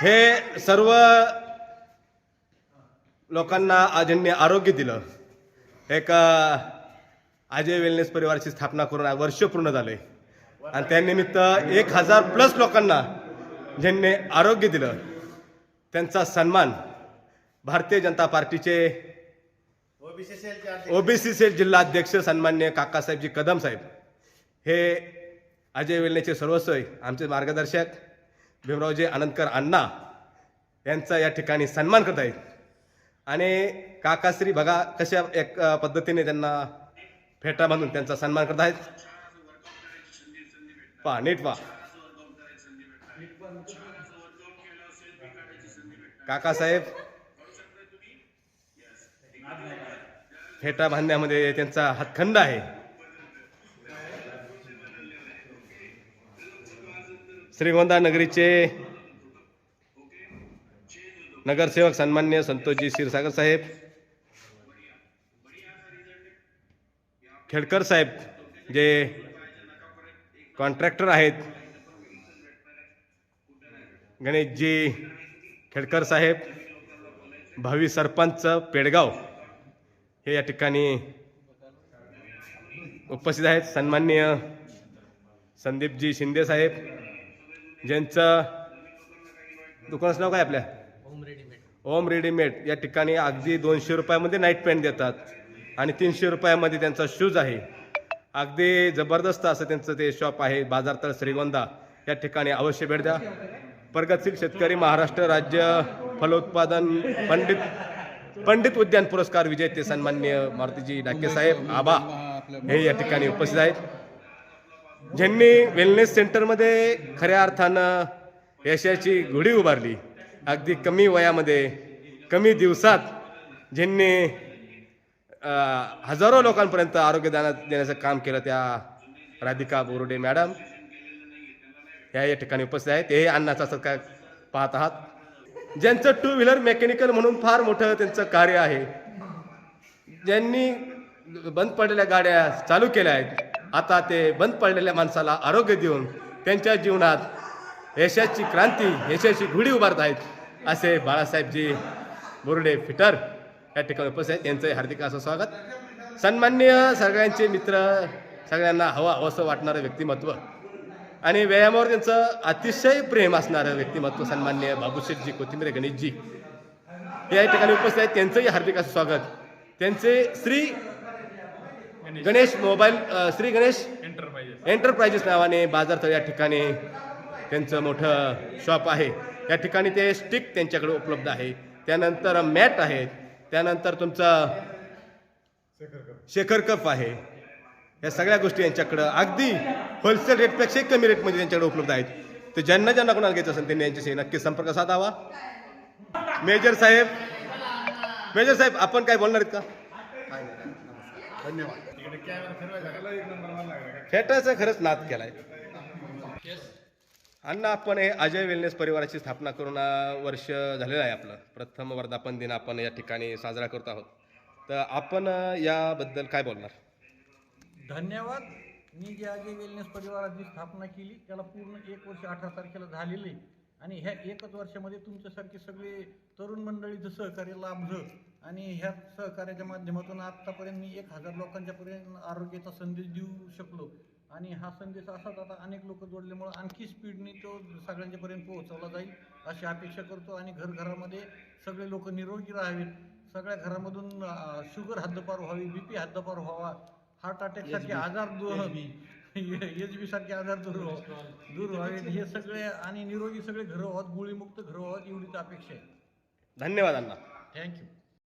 हे सर्व लोकांना आज यांनी आरोग्य दिलं. एक अजय वेलनेस परिवाराची स्थापना करून वर्ष पूर्ण झाले. आणि त्यानिमित्त एक हजार प्लस लोकांना ज्यांनी आरोग्य दिलं त्यांचा सन्मान भारतीय जनता पार्टीचे ओबीसी सेल जिल्हा अध्यक्ष सन्मान्य काकासाहेबजी कदम साहेब. हे अजय वेलनेचे सर्वस्व आमचे मार्गदर्शक. भीमरावजी आनंदकर अण्णा यांचा या ठिकाणी सन्मान करत आहेत. आणि काकाश्री बघा कशा एक पद्धतीने त्यांना फेटा बांधून त्यांचा सन्मान करत आहेत. पहा नीट पहा. काकासाहेब फेटा बांधण्यामध्ये त्यांचा हातखंड आहे. श्रीगोंदा नगरीचे नगरसेवक सन्मान्य संतोषजी क्षीरसागर साहेब खेडकर साहेब जे कॉन्ट्रॅक्टर आहेत गणेशजी खेडकर साहेब भावी सरपंच पेडगाव हे या ठिकाणी उपस्थित आहेत. सन्मान्य संदीपजी शिंदे साहेब ज्यांचं दुकानाचं नाव काय आपल्या? ओम रेडीमेड. या ठिकाणी अगदी दोनशे रुपयामध्ये नाईट पॅन्ट देतात. आणि तीनशे रुपयामध्ये त्यांचा शूज आहे. अगदी जबरदस्त असं त्यांचं ते शॉप आहे. बाजारतळ श्रीगोंदा. या ठिकाणी अवश्य भेट द्या. प्रगतशील शेतकरी महाराष्ट्र राज्य फलोत्पादन पंडित पंडित उद्यान पुरस्कार विजेते सन्मान्य मारुतीजी डाके साहेब. आबा हे या ठिकाणी उपस्थित आहेत. ज्यांनी वेलनेस सेंटरमध्ये खऱ्या अर्थानं यशाची घोडी उभारली अगदी कमी वयामध्ये कमी दिवसात ज्यांनी हजारो लोकांपर्यंत आरोग्यदानात देण्याचं काम केलं त्या राधिका बोरुडे मॅडम. ह्या या ठिकाणी उपस्थित आहेत. हे अन्नाचा सत्कार पाहत आहात. ज्यांचं टू व्हीलर मेकॅनिकल म्हणून फार मोठं त्यांचं कार्य आहे. ज्यांनी बंद पडलेल्या गाड्या चालू केल्या आहेत. आता ते बंद पडलेल्या माणसाला आरोग्य देऊन त्यांच्या जीवनात यशाची क्रांती यशाची गुढी उभारत आहेत असे बाळासाहेबजी बोर्डे फिटर या ठिकाणी उपस्थित आहेत. त्यांचं हार्दिक असं स्वागत. सन्मान्य सगळ्यांचे मित्र सगळ्यांना हवा हवंसं वाटणारं व्यक्तिमत्व आणि व्यायामावर त्यांचं अतिशय प्रेम असणारं व्यक्तिमत्व सन्मान्य बाबूशेठजी कोथिंबीर गणेशजी या ठिकाणी उपस्थित आहेत. त्यांचंही हार्दिक असं स्वागत. त्यांचे श्री गणेश. मोबाईल श्री गणेश एंटरप्राइजेस नावाने बाजारतळ या ठिकाणी त्यांचं मोठं शॉप आहे. या ठिकाणी ते स्टिक त्यांच्याकडे उपलब्ध आहे. त्यानंतर मॅट आहे. त्यानंतर तुमचं शेखर कप आहे. या सगळ्या गोष्टी यांच्याकडं अगदी होलसेल रेटपेक्षाही कमी रेटमध्ये त्यांच्याकडे उपलब्ध आहेत. तर ज्यांना ज्यांना कोणाला घ्यायचं असेल त्यांनी यांच्याशी नक्की संपर्क साधावा. मेजर साहेब मेजर साहेब आपण काय बोलणार आहेत का? फेटाचा खरंच नाद केलाय. अण्णा आपण हे अजय वेलनेस परिवाराची स्थापना करून वर्ष झालेलं आहे आपलं. प्रथम वर्धापन दिन आपण या ठिकाणी साजरा करत आहोत. तर आपण याबद्दल काय बोलणार? धन्यवाद. मी जे अजय वेलनेस परिवाराची स्थापना केली त्याला पूर्ण एक वर्ष अठरा तारखेला झालेलं आहे. आणि ह्या एकच वर्षामध्ये तुमच्यासारखे सगळे तरुण मंडळीचं सहकार्य लाभलं आणि ह्या सहकार्याच्या माध्यमातून आत्तापर्यंत मी एक हजार लोकांच्यापर्यंत आरोग्याचा संदेश देऊ शकलो. आणि हा संदेश असाच आता अनेक लोक जोडल्यामुळे आणखी स्पीडने तो सगळ्यांच्यापर्यंत पोहोचवला जाईल अशी अपेक्षा करतो. आणि घरघरामध्ये सगळे लोक निरोगी राहावेत. सगळ्या घरामधून शुगर हद्दपार व्हावी बीपी हद्दपार व्हावा. हार्ट अटॅक सारखे आजार दूर एच बी सारखे आजार दूर व्हाव- दूर व्हावेत हे सगळे आणि निरोगी सगळे घर व्हावत गुळीमुक्त घर व्हावत एवढीच अपेक्षा आहे. धन्यवाद अण्णा. थँक्यू